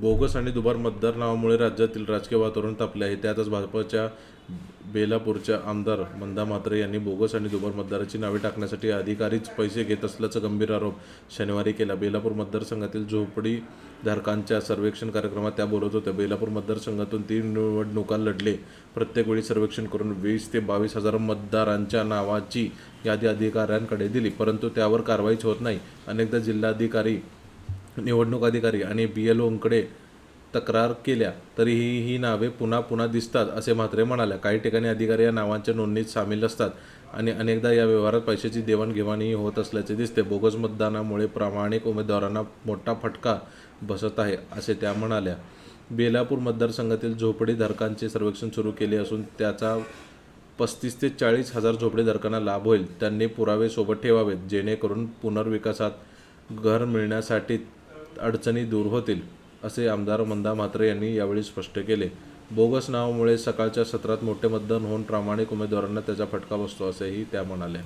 Bogus आणि दुबार मतदार नावामुळे राज्यातील राजकीय वातावरण तापले आहे. त्यातच भाजपच्या बेलापूरच्या आमदार मंदा म्हात्रे यांनी बोगस आणि दुबार मतदाराची नावे टाकण्यासाठी अधिकारीच पैसे घेत असल्याचा गंभीर आरोप शनिवारी केला. बेलापूर मतदारसंघातील झोपडीधारकांच्या सर्वेक्षण कार्यक्रमात त्या बोलत होत्या. बेलापूर मतदारसंघातून तीन निवडणुका लढले. प्रत्येक वेळी सर्वेक्षण करून वीस ते बावीस हजार मतदारांच्या नावाची यादी अधिकाऱ्यांकडे दिली परंतु त्यावर कारवाईच होत नाही. अनेकदा जिल्हाधिकारी निवडणूक अधिकारी आणि बी एल ओंकडे तक्रार केल्या तरीही ही नावे पुन्हा पुन्हा दिसतात असे म्हात्रे म्हणाल्या. काही ठिकाणी अधिकारी या नावांच्या नोंदणीत सामील असतात आणि अनेकदा या व्यवहारात पैशाची देवाणघेवाणही होत असल्याचे दिसते. बोगस मतदानामुळे प्रामाणिक उमेदवारांना मोठा फटका बसत आहे असे त्या म्हणाल्या. बेलापूर मतदारसंघातील झोपडीधारकांचे सर्वेक्षण सुरू केले असून त्याचा पस्तीस ते चाळीस हजार झोपडीधारकांना लाभ होईल. त्यांनी पुरावे सोबत ठेवावेत जेणेकरून पुनर्विकासात घर मिळण्यासाठी अडचणी दूर होतील असे आमदार मंदा म्हात्रे यांनी यावेळी स्पष्ट केले. बोगस नावामुळे सकाळच्या सत्रात मोठे मतदान होऊन प्रामाणिक उमेदवारांना त्याचा फटका बसतो असेही त्या म्हणाल्या.